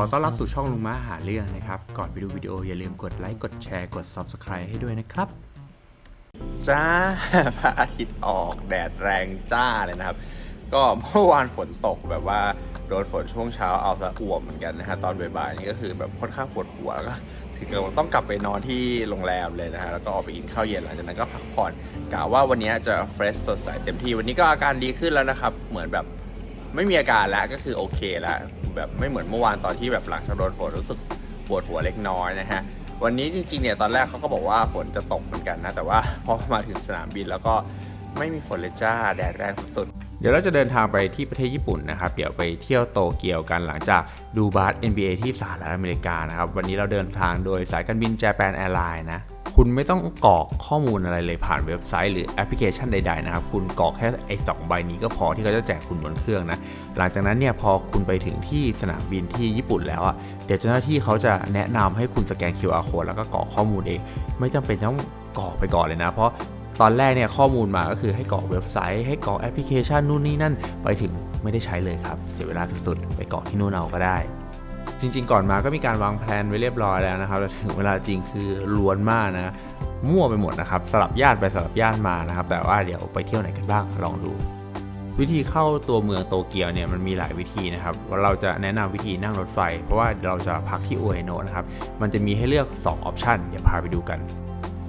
อต้อนรับสู่ช่องลุงม้าหาเรื่องนะครับ ก่อนไปดูวิดีโออย่าลืมกดไลค์ กดแชร์ กด Subscribe ให้ด้วยนะครับ จ้า พระอาทิตย์ออกแดดแรงจ้าเลยนะครับ ก็เมื่อวานฝนตกแบบว่าโดนฝนช่วงเช้าเอาซะอ่วมเหมือนกันนะฮะตอนบ่ายๆนี่ก็คือแบบค่อนข้างปวดหัวแล้วก็ถึงกับต้องกลับไปนอนที่โรงแรมเลยนะฮะแล้วก็ออกไปกินข้าวเย็นหลังจากนั้นก็พักผ่อนกะว่าวันนี้จะเฟรชสดใสเต็มที่วันนี้ก็อาการดีขึ้นแล้วนะครับ เหมือนแบบไม่มีอาการแล้วก็คือโอเคแล้ว แบบไม่เหมือนเมื่อวานตอนที่แบบหลังจากโดนฝนรู้สึกปวดหัวเล็กน้อยนะฮะวันนี้จริงๆเนี่ยตอนแรกเขาก็บอกว่าฝนจะตกเหมือนกันนะ แต่ว่าพอมาถึงสนามบินแล้วก็ไม่มีฝนเลยจ้าแดดแรงสุดเดี๋ยวเราจะเดินทางไปที่ประเทศญี่ปุ่นนะครับ เดี๋ยวไปเที่ยวโตเกียวกันหลังจากดูบาส NBA ที่สหรัฐอเมริกานะครับ วันนี้เราเดินทางโดยสายการบิน Japan Airlines นะ คุณไม่ต้องกรอกข้อมูลอะไรเลยผ่านเว็บไซต์หรือแอปพลิเคชันใดๆนะครับ คุณกรอกแค่ไอ้สองใบนี้ก็พอที่เขาจะแจกคุณบนเครื่องนะ หลังจากนั้นเนี่ยพอคุณไปถึงที่สนามบินที่ญี่ปุ่นแล้วอะ เดี๋ยวเจ้าหน้าที่เขาจะแนะนำให้คุณสแกน QR code แล้วก็กรอกข้อมูลเอง ไม่จำเป็นต้องกรอกไปก่อนเลยนะ เพราะตอนแรกเนี่ยข้อมูลมาก็คือให้กรอกเว็บไซต์ ให้กรอกแอปพลิเคชันนู่นนี่นั่น ไปถึงไม่ได้ใช้เลยครับ เสียเวลาสุดๆ ไปกรอกที่นู่นเอาก็ได้ จริง ๆ ก่อนมาก็มีการวางแผนไว้เรียบร้อยแล้วนะครับแต่ถึงเวลาจริงคือล้วนมากนะมั่วไปหมดนะครับสลับญาติไปสลับญาติมานะครับ แต่ว่าเดี๋ยวไปเที่ยวไหนกันบ้างลองดูวิธีเข้าตัวเมืองโตเกียวเนี่ยมันมีหลายวิธีนะครับเราจะแนะนำวิธีนั่งรถไฟ เพราะว่าเราจะพักที่โอเอโนะนะครับมันจะมีให้เลือก2ออปชันเดี๋ยวพาไปดูกัน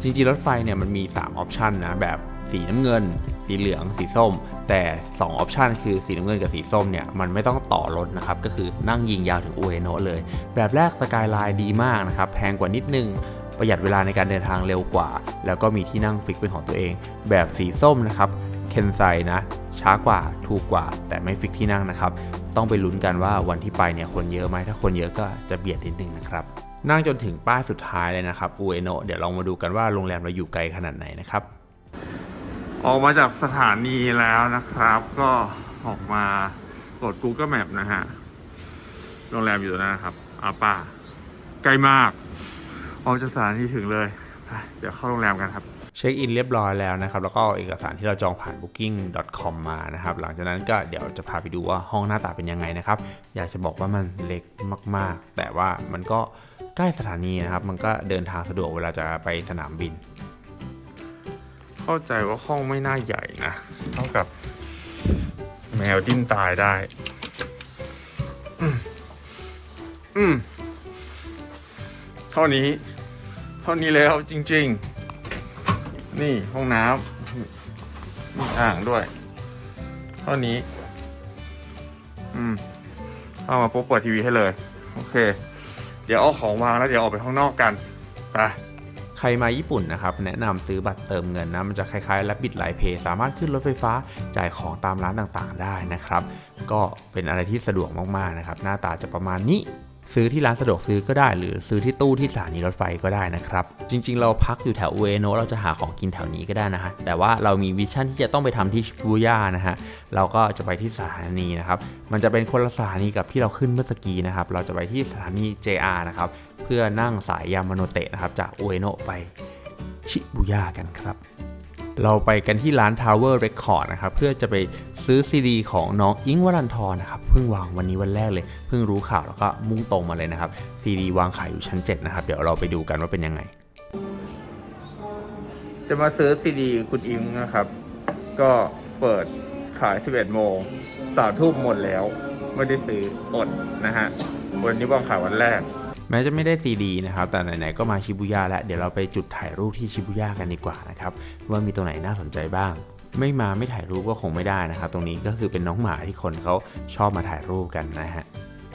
จริงๆ รถไฟเนี่ยมันมี3ออปชันนะแบบ สีน้ำเงิน สีเหลือง สีส้ม แต่2ออปชันคือสีน้ำเงินกับสีส้มเนี่ยมันไม่ต้องต่อรถนะครับ ก็คือนั่งยิงยาวถึงอุเอโนะเลย แบบแรกสกายไลน์ดีมากนะครับ แพงกว่านิดนึงประหยัดเวลาในการเดินทางเร็วกว่า แล้วก็มีที่นั่งฟิกเป็นของตัวเอง แบบสีส้มนะครับเคนไซนะช้ากว่าถูกกว่า แต่ไม่ฟิกที่นั่งนะครับ ต้องไปลุ้นกันว่าวันที่ไปเนี่ยคนเยอะไหมถ้าคนเยอะก็จะเบียดนิดนึงนะครับนั่งจนถึงป้ายสุดท้ายเลยนะครับอุเอโนะเดี๋ยวลองมาดูกันว่าโรงแรมเราอยู่ไกลขนาดไหนนะครับ ออกมาจากสถานีแล้วนะครับ ก็ออกมากด Google Map นะฮะ โรงแรมอยู่ตรงนั้นนะครับอาป่าใกล้มาก ออกจากสถานีถึงเลย เดี๋ยวเข้าโรงแรมกันครับ เช็คอินเรียบร้อยแล้วนะครับ แล้วก็เอาเอกสารที่เราจองผ่าน booking.com มานะครับ หลังจากนั้นก็เดี๋ยวจะพาไปดูว่าห้องหน้าตาเป็นยังไงนะครับ อยากจะบอกว่ามันเล็กมาก ๆ แต่ว่ามันก็ใกล้สถานีนะครับ มันก็เดินทางสะดวกเวลาจะไปสนามบิน เข้าใจว่าห้องไม่น่าใหญ่นะ เท่ากับ แมวดิ้นตายได้ อืมอืมเท่านี้ เท่านี้แล้วจริง ๆ นี่ห้องน้ำมีอ่างด้วย เท่านี้ อืมเข้ามาปุ๊บเปิดทีวีให้เลย โอเค เดี๋ยวเอาของวางแล้วเดี๋ยวออกไปข้างนอกกันไป ใครมาญี่ปุ่นนะครับแนะนำซื้อบัตรเติมเงินนะมันจะคล้ายๆและบิดไลเพย์สามารถขึ้นรถไฟฟ้าจ่ายของตามร้านต่างๆ ได้นะครับ ก็เป็นอะไรที่สะดวกมากๆนะครับ หน้าตาจะประมาณนี้ซื้อที่ร้านสะดวกซื้อก็ได้ หรือซื้อที่ตู้ที่สถานีรถไฟก็ได้นะครับ จริงๆ เราพักอยู่แถวอุเอโนเราจะหาของกินแถวนี้ก็ได้นะฮะแต่ว่าเรามีวิชั่นที่จะต้องไปทำที่ชิบูย่านะฮะเราก็จะไปที่สถานีนะครับ มันจะเป็นคนละสถานีกับที่เราขึ้นเมื่อกี้นะครับ เราจะไปที่สถานี JR นะครับ พื่อนั่งสายยามาโนเตะนะครับจากโอเอโนะไปชิบูย่ากันครับ เราไปกันที่ร้าน Tower Record นะครับ เพื่อจะไปซื้อซีดีของน้องอิงวรันทรนะครับ เพิ่งวางวันนี้วันแรกเลย เพิ่งรู้ข่าวแล้วก็มุ่งตรงมาเลยนะครับซีดีวางขายอยู่ชั้น 7 นะครับ เดี๋ยวเราไปดูกันว่าเป็นยังไง จะมาซื้อซีดีคุณอิงนะครับ ก็เปิดขาย 11 โมงสามทุ่มหมดแล้ว ไม่ได้ซื้ออดนะฮะวันนี้วางขายวันแรก แม้จะไม่ได้ซีดีนะครับ แต่ไหนๆก็มาชิบุย่าแล้ว เดี๋ยวเราไปจุดถ่ายรูปที่ชิบุย่ากันดีกว่านะครับ ว่ามีตรงไหนน่าสนใจบ้าง ไม่มาไม่ถ่ายรูปก็คงไม่ได้นะครับ ตรงนี้ก็คือเป็นน้องหมาที่คนเขาชอบมาถ่ายรูปกันนะฮะ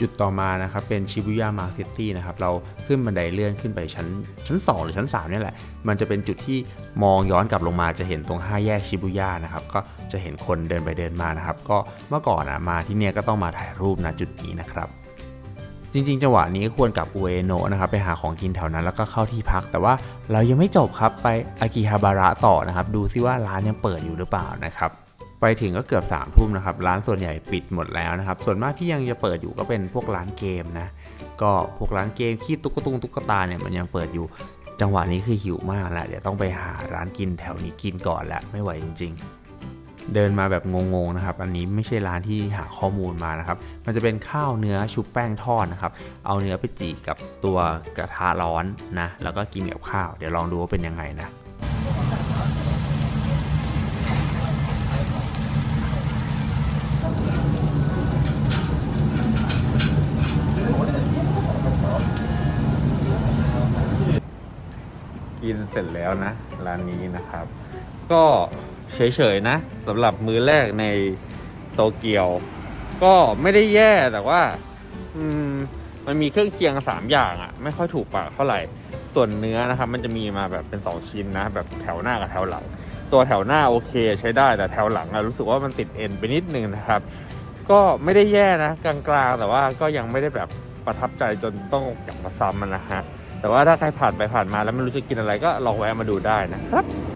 จุดต่อมานะครับเป็นชิบุย่ามาร์ซิตี้นะครับเราขึ้นบันไดเลื่อนขึ้นไปชั้นชั้น 2 หรือชั้น3เนี่ยแหละ มันจะเป็นจุดที่มองย้อนกลับลงมาจะเห็นตรง 5 แยกชิบุย่านะครับก็จะเห็นคนเดินไปเดินมานะครับ ก็เมื่อก่อนอะมาที่เนี่ยก็ต้องมาถ่ายรูปนะจุดนี้นะครับ จริงๆ จังหวะนี้ควรกลับอุเอโนะนะครับไปหาของกินแถวนั้นแล้วก็เข้าที่พัก แต่ว่าเรายังไม่จบครับไปอากิฮาบาระต่อนะครับ ดูซิว่าร้านยังเปิดอยู่หรือเปล่านะครับไปถึงก็เกือบ3ามทุ่มนะครับ ร้านส่วนใหญ่ปิดหมดแล้วนะครับ ส่วนมากที่ยังจะเปิดอยู่ก็เป็นพวกร้านเกมนะ ก็พวกร้านเกมขี้ตุ๊กตุงตุ๊กตาเนี่ยมันยังเปิดอยู่ จังหวะนี้คือหิวมากแล้วเดี๋ยวต้องไปหาร้านกินแถวนี้กินก่อนแล้วไม่ไหวจริง ๆ เดินมาแบบงงๆนะครับ อันนี้ไม่ใช่ร้านที่หาข้อมูลมานะครับ มันจะเป็นข้าวเนื้อชุบแป้งทอดนะครับ เอาเนื้อไปจีกับตัวกระทะร้อนนะ แล้วก็กินกับข้าว เดี๋ยวลองดูว่าเป็นยังไงนะกินเสร็จแล้วนะร้านนี้นะครับ ก็ เฉยๆนะสำหรับมื้อแรกในโตเกียว ก็ไม่ได้แย่แต่ว่า อืมมันมีเครื่องเคียงสามอย่างอะ่ะ ไม่ค่อยถูกปากเท่าไหร่ส่วนเนื้อนะครับ มันจะมีมาแบบเป็นสองชิ้นนะ แบบแถวหน้ากับแถวหลัง ตัวแถวหน้าโอเคใช้ได้แต่แถวหลังอะรู้สึกว่ามันติดเอ็นไปนิดนึงนะครับ ก็ไม่ได้แย่นะกลางๆแต่ว่าก็ยังไม่ได้แบบประทับใจจนต้องกลับมาซ้ำมันนะฮะแต่ว่าถ้าใครผ่านไปผ่านมาแล้วไม่รู้จะกินอะไรก็ลองแวะมาดูได้นะครับ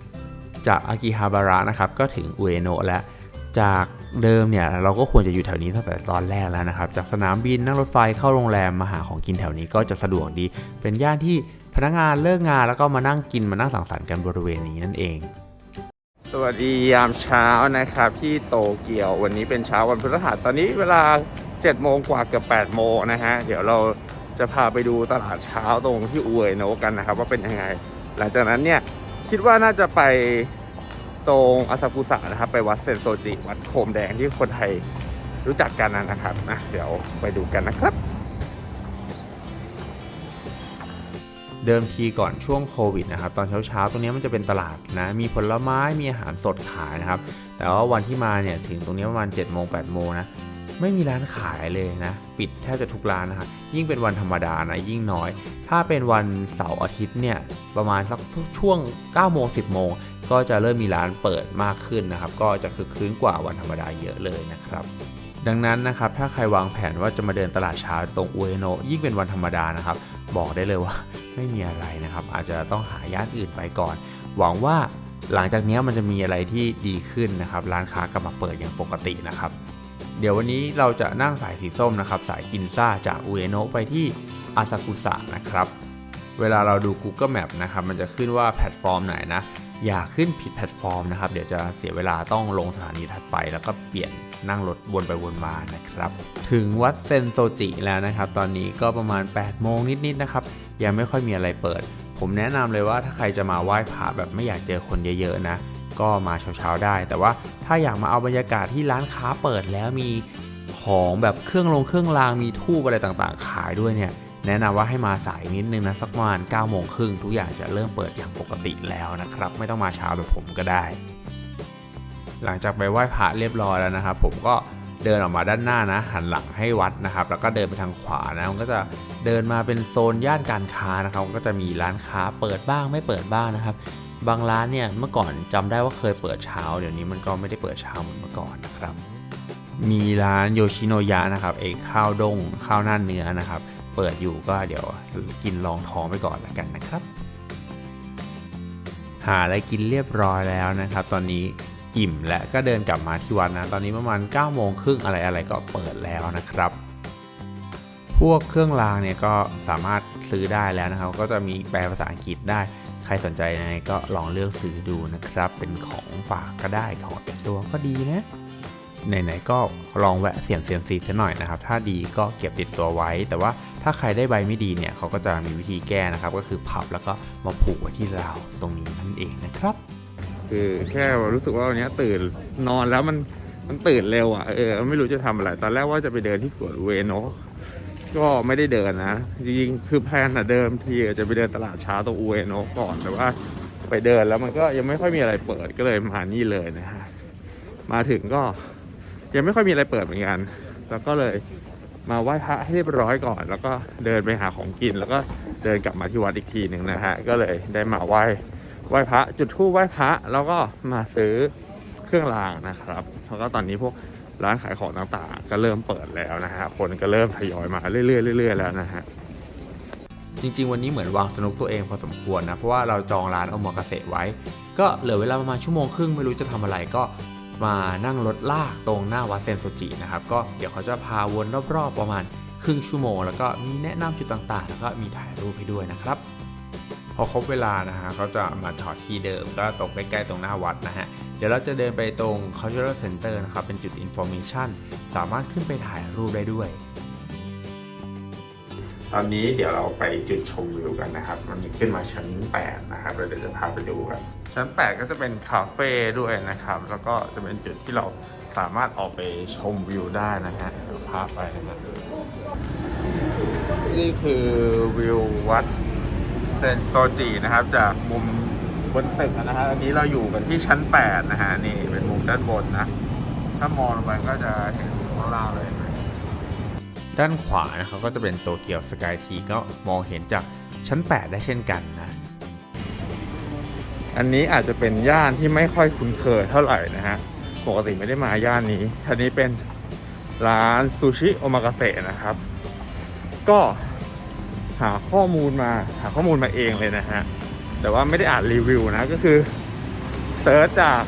จากอากิฮาบาระนะครับก็ถึงอุเอโนะแล้วจากเดิมเนี่ยเราก็ควรจะอยู่แถวนี้ตั้งแต่ตอนแรกแล้วนะครับ จากสนามบินนั่งรถไฟเข้าโรงแรมมาหาของกินแถวนี้ก็จะสะดวกดี เป็นย่านที่พนักงานเลิกงานแล้วก็มานั่งกินมานั่งสังสรรค์กันบริเวณนี้นั่นเอง สวัสดียามเช้านะครับที่โตเกียววันนี้เป็นเช้าวันพฤหัสตอนนี้เวลา7โมงกว่าเกือบ8โมงนะฮะเดี๋ยวเราจะพาไปดูตลาดเช้าตรงที่อุเอโนะกันนะครับ ว่าเป็นยังไง หลังจากนั้นเนี่ย คิดว่าน่าจะไปตรงอาซากุสะนะครับ ไปวัดเซนโซจิ วัดโคมแดงที่คนไทยรู้จักกันนะครับนะเดี๋ยวไปดูกันนะครับ เดิมทีก่อนช่วงโควิดนะครับ ตอนเช้าๆ ตรงนี้มันจะเป็นตลาดนะ มีผลไม้มีอาหารสดขายนะครับ แต่ว่าวันที่มาเนี่ยถึงตรงนี้ประมาณ7จ็ดโมงแปดโมงนะ ไม่มีร้านขายเลยนะ ปิดแทบจะทุกร้านนะครับยิ่งเป็นวันธรรมดานะยิ่งน้อย ถ้าเป็นวันเสาร์อาทิตย์เนี่ยประมาณสักช่วง9โมง10โมงก็จะเริ่มมีร้านเปิดมากขึ้นนะครับ ก็จะคึกคืนกว่าวันธรรมดาเยอะเลยนะครับดังนั้นนะครับถ้าใครวางแผนว่าจะมาเดินตลาดเช้าตรงอุเอโนยิ่งเป็นวันธรรมดานะครับ บอกได้เลยว่าไม่มีอะไรนะครับ อาจจะต้องหาย่านอื่นไปก่อน หวังว่าหลังจากนี้มันจะมีอะไรที่ดีขึ้นนะครับ ร้านค้ากลับมาเปิดอย่างปกตินะครับ เดี๋ยววันนี้เราจะนั่งสายสีส้มนะครับ สายกินซ่าจากอุเอโนะไปที่อาซากุสะนะครับ เวลาเราดู Google Map นะครับ มันจะขึ้นว่าแพลตฟอร์มไหนนะ อย่าขึ้นผิดแพลตฟอร์มนะครับ เดี๋ยวจะเสียเวลาต้องลงสถานีถัดไป แล้วก็เปลี่ยนนั่งรถวนไปวนมานะครับ ถึงวัดเซนโตจิแล้วนะครับ ตอนนี้ก็ประมาณ 8 โมงนิดๆนะครับ ยังไม่ค่อยมีอะไรเปิด ผมแนะนำเลยว่าถ้าใครจะมาไหว้พระแบบไม่อยากเจอคนเยอะๆนะ ก็มาเช้าๆได้ แต่ว่าถ้าอยากมาเอาบรรยากาศที่ร้านค้าเปิดแล้วมีของแบบเครื่องลงเครื่องรางมีทูบอะไรต่างๆ ขายด้วยเนี่ยแนะนำว่าให้มาสายนิดนึงนะสักประมาณ9โมงครึ่งทุกอย่างจะเริ่มเปิดอย่างปกติแล้วนะครับ ไม่ต้องมาเช้าแบบผมก็ได้ หลังจากไปไหว้พระเรียบร้อยแล้วนะครับผมก็เดินออกมาด้านหน้านะหันหลังให้วัดนะครับ แล้วก็เดินไปทางขวานะมันก็จะเดินมาเป็นโซนย่านการค้านะครับก็จะมีร้านค้าเปิดบ้างไม่เปิดบ้างนะครับ บางร้านเนี่ยเมื่อก่อนจำได้ว่าเคยเปิดเช้า เดี๋ยวนี้มันก็ไม่ได้เปิดเช้าเหมือนเมื่อก่อนนะครับ มีร้านโยชิโนยะนะครับเอข้าวดงข้าวหน้าเนื้อนะครับ เปิดอยู่ก็เดี๋ยวกินลองท้องไปก่อนแล้วกันนะครับ หาอะไรกินเรียบร้อยแล้วนะครับ ตอนนี้อิ่มและก็เดินกลับมาที่วัดนะตอนนี้ประมาณ9โมงครึ่งอะไรอะไรก็เปิดแล้วนะครับ พวกเครื่องรางเนี่ยก็สามารถซื้อได้แล้วนะครับ ก็จะมีแปลภาษาอังกฤษได้ ใครสนใจยังไงก็ลองเลือกซื้อดูนะครับ เป็นของฝากก็ได้ของติดตัวก็ดีนะไหนๆก็ลองแวะเสี่ยงเซียมซีซะหน่อยนะครับ ถ้าดีก็เก็บติดตัวไว้ แต่ว่าถ้าใครได้ใบไม่ดีเนี่ยเขาก็จะมีวิธีแก้นะครับ ก็คือพับแล้วก็มาผูกไว้ที่ราวตรงนี้นั่นเองนะครับ คือแค่รู้สึกว่าวันนี้ตื่นนอนแล้วมันมันตื่นเร็วอะเออไม่รู้จะทำอะไร ตอนแรกว่าจะไปเดินที่สวนเวโนะ ก็ไม่ได้เดินนะ จริงๆคือแพลนอะเดิมทีจะไปเดินตลาดเช้าตรงอุเอโนก่อนแต่ว่าไปเดินแล้วมันก็ยังไม่ค่อยมีอะไรเปิดก็เลยมานี่เลยนะฮะมาถึงก็ยังไม่ค่อยมีอะไรเปิดเหมือนกัน แล้วก็เลยมาไหว้พระให้เรียบร้อยก่อน แล้วก็เดินไปหาของกิน แล้วก็เดินกลับมาที่วัดอีกทีหนึ่งนะฮะก็เลยได้มาไหว้ไหว้พระจุดธูปไหว้พระแล้วก็มาซื้อเครื่องรางนะครับ แล้วก็ตอนนี้พวก ร้านขายของต่างๆ ก็เริ่มเปิดแล้วนะฮะ คนก็เริ่มทยอยมาเรื่อยๆเรื่อยๆ แล้วนะฮะ จริงๆ วันนี้เหมือนวางสนุกตัวเองพอสมควรนะ เพราะว่าเราจองร้านอมากาเสะไว้ ก็เหลือเวลาประมาณชั่วโมงครึ่งไม่รู้จะทำอะไรก็มานั่งรถลากตรงหน้าวัดเซนโซจินะครับ ก็เดี๋ยวเขาจะพาวนรอบๆประมาณครึ่งชั่วโมง แล้วก็มีแนะนำจุดต่างๆ แล้วก็มีถ่ายรูปให้ด้วยนะครับพอครบเวลานะฮะเขาจะมาจอดที่เดิมก็ตรงใกล้ๆตรงหน้าวัดนะฮะ เดี๋ยวเราจะเดินไปตรง cultural center นะครับ เป็นจุด information สามารถขึ้นไปถ่ายรูปได้ด้วย ตอนนี้เดี๋ยวเราไปจุดชมวิวกันนะครับ มันมีขึ้นมาชั้น 8 นะครับ เราเดี๋ยวจะพาไปดูกัน ชั้น 8 ก็จะเป็นคาเฟ่ด้วยนะครับ แล้วก็จะเป็นจุดที่เราสามารถออกไปชมวิวได้นะฮะเดี๋ยวพาไปนะนี่คือวิววัดเซนโซจินะครับ จากมุม บนตึกนะฮะอันนี้เราอยู่กันที่ชั้น 8 นะฮะ นี่เป็นมุมด้านบนนะ ถ้ามองลงไปก็จะเห็นข้างล่างเลย ด้านขวานะครับก็จะเป็นโตเกียวสกายทีก็มองเห็นจากชั้น 8 ได้เช่นกันนะ อันนี้อาจจะเป็นย่านที่ไม่ค่อยคุ้นเคยเท่าไหร่นะฮะ ปกติไม่ได้มาย่านนี้อันนี้เป็นร้านซูชิโอมากาเสะนะครับ ก็หาข้อมูลมาหาข้อมูลมาเองเลยนะฮะ แต่ว่าไม่ได้อ่านรีวิวนะก็คือเซิร์ชจาก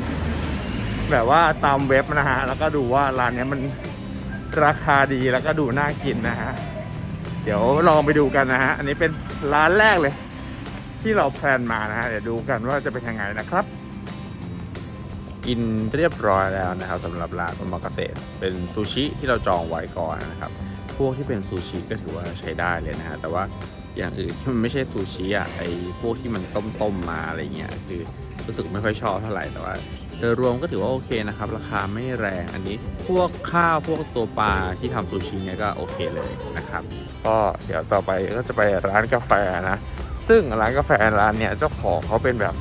แบบว่าตามเว็บนะฮะ แล้วก็ดูว่าร้านนี้มันราคาดีแล้วก็ดูน่ากินนะฮะ เดี๋ยวลองไปดูกันนะฮะ อันนี้เป็นร้านแรกเลย ที่เราแพลนมานะฮะ เดี๋ยวดูกันว่าจะเป็นยังไงนะครับ กินเรียบร้อยแล้วนะครับสำหรับร้านโอมากาเสะเป็นซูชิที่เราจองไว้ก่อนนะครับ พวกที่เป็นซูชิก็ถือว่าใช้ได้เลยนะฮะ แต่ว่า อย่างอื่นที่มันไม่ใช่ซูชิอะไอพวกที่มันต้มๆมาอะไรเงี้ยคือรู้สึกไม่ค่อยชอบเท่าไหร่แต่ว่าโดยรวมก็ถือว่าโอเคนะครับ ราคาไม่แรงอันนี้พวกข้าวพวกตัวปลาที่ทำซูชิเนี่ยก็โอเคเลยนะครับ ก็เดี๋ยวต่อไปก็จะไปร้านกาแฟนะ ซึ่งร้านกาแฟร้านเนี่ยเจ้าของเขาเป็นแบบ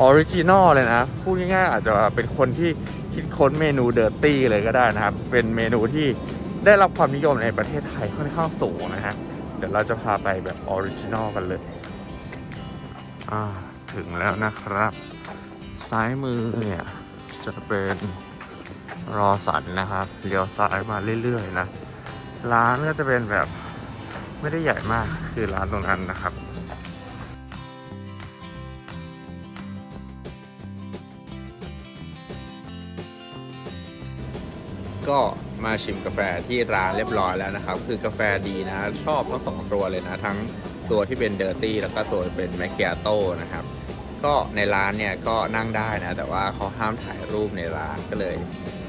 ออริจินอลเลยนะ พูดง่ายๆอาจจะเป็นคนที่คิดค้นเมนูเดอร์ตี้เลยก็ได้นะครับ เป็นเมนูที่ได้รับความนิยมในประเทศไทยค่อนข้างสูงนะฮะ ดี๋ยวเราจะพาไปแบบออริจินอลกันเลย อ่า ถึงแล้วนะครับ ซ้ายมือเนี่ย จะเป็นรอสันนะครับเลี้ยวซ้ายมาเรื่อยๆนะ ร้านก็จะเป็นแบบไม่ได้ใหญ่มากคือร้านตรงนั้นนะครับก็ มาชิมกาแฟที่ร้านเรียบร้อยแล้วนะครับ คือกาแฟดีนะ ชอบทั้งสองตัวเลยนะ ทั้งตัวที่เป็นเดอร์ตี้แล้วก็ตัวเป็นแมคเคียโต้นะครับ ก็ในร้านเนี่ยก็นั่งได้นะ แต่ว่าเขาห้ามถ่ายรูปในร้านก็เลย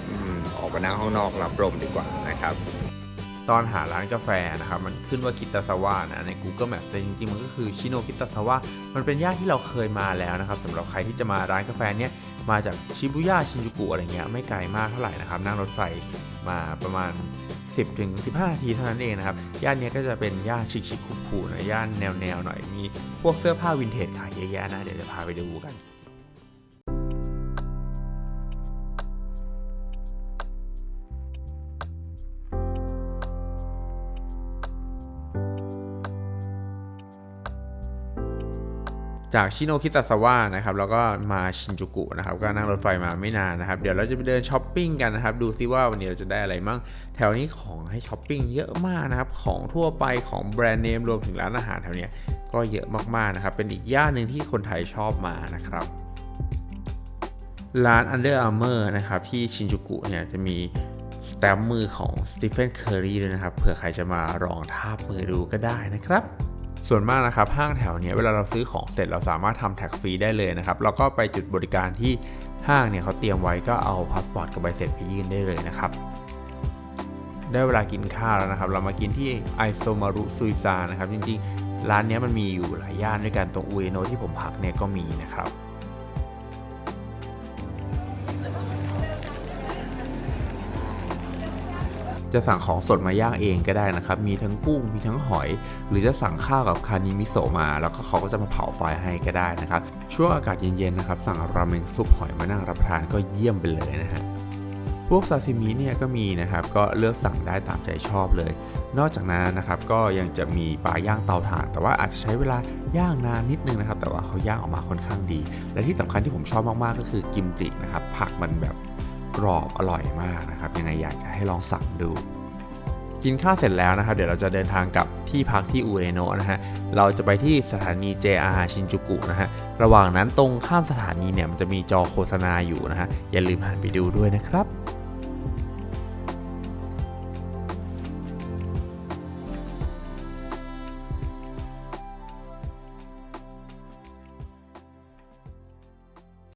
อออกมานั่งข้างนอกรับลมดีกว่านะครับ ตอนหาร้านกาแฟนะครับ มันขึ้นว่าคิตาซาวะนะใน Google Map แต่จริงๆ มันก็คือชิโนคิตาซาวะมันเป็นย่านที่เราเคยมาแล้วนะครับสำหรับใครที่จะมาร้านกาแฟเนี่ย มาจากชิบุย่าชินจูกุอะไรเงี้ยไม่ไกลมากเท่าไหร่นะครับนั่งรถไฟมาประมาณ 10ถึง15นาทีเท่านั้นเองนะครับย่านนี้ก็จะเป็นย่านชิคๆคูลๆนะย่านแนวๆหน่อยมีพวกเสื้อผ้าวินเทจขายเยอะแยะนะเดี๋ยวจะพาไปดูกัน จากชิโนคิตาซาวะนะครับแล้วก็มาชินจูกุนะครับก็นั่งรถไฟมาไม่นานนะครับเดี๋ยวเราจะไปเดินช้อปปิ้งกันนะครับดูซิว่าวันนี้เราจะได้อะไรมั่งแถวนี้ของให้ช้อปปิ้งเยอะมากนะครับของทั่วไปของแบรนด์เนมรวมถึงร้านอาหารแถวนี้ก็เยอะมากๆนะครับเป็นอีกย่านหนึ่งที่คนไทยชอบมานะครับร้าน Under Armour นะครับที่ชินจูกุเนี่ยจะมีสแตมป์มือของสตีเฟนเคอร์รีด้วยนะครับเผื่อใครจะมาลองทาบมือดูก็ได้นะครับ ส่วนมากนะครับห้างแถวเนี้ยเวลาเราซื้อของเสร็จเราสามารถทำแท็กฟรีได้เลยนะครับแล้วก็ไปจุดบริการที่ห้างเนี่ยเขาเตรียมไว้ก็เอาพาสปอร์ตกับใบเสร็จไปยื่นได้เลยนะครับได้เวลากินข้าวแล้วนะครับ เรามากินที่ไอโซมารุซุยซานะครับ จริงๆ ร้านเนี้ยมันมีอยู่หลายย่านด้วยกันตรงอุเอโนะที่ผมพักเนี่ยก็มีนะครับ จะสั่งของสดมาย่างเองก็ได้นะครับ มีทั้งกุ้ง มีทั้งหอย หรือจะสั่งข้าวกับคานิมิโซะมา แล้วก็เขาก็จะมาเผาไฟให้ก็ได้นะครับ ช่วงอากาศเย็นๆนะครับ สั่งราเมงซุปหอยมานั่งรับประทานก็เยี่ยมไปเลยนะฮะพวกซาซิมิเนี่ยก็มีนะครับก็เลือกสั่งได้ตามใจชอบเลย นอกจากนั้นนะครับก็ยังจะมีปลาย่างเตาถ่าน แต่ว่าอาจจะใช้เวลาย่างนานนิดนึงนะครับ แต่ว่าเขาย่างออกมาค่อนข้างดี และที่สำคัญที่ผมชอบมากๆก็คือกิมจินะครับผักมันแบบ กรอบอร่อยมากนะครับยังไงอยากจะให้ลองสั่งดู กินข้าวเสร็จแล้วนะครับ เดี๋ยวเราจะเดินทางกลับที่พักที่อุเอโนะนะฮะเราจะไปที่สถานี JR ชินจูกุนะฮะระหว่างนั้นตรงข้ามสถานีเนี่ยมันจะมีจอโฆษณาอยู่นะฮะอย่าลืมหันไปดูด้วยนะครับ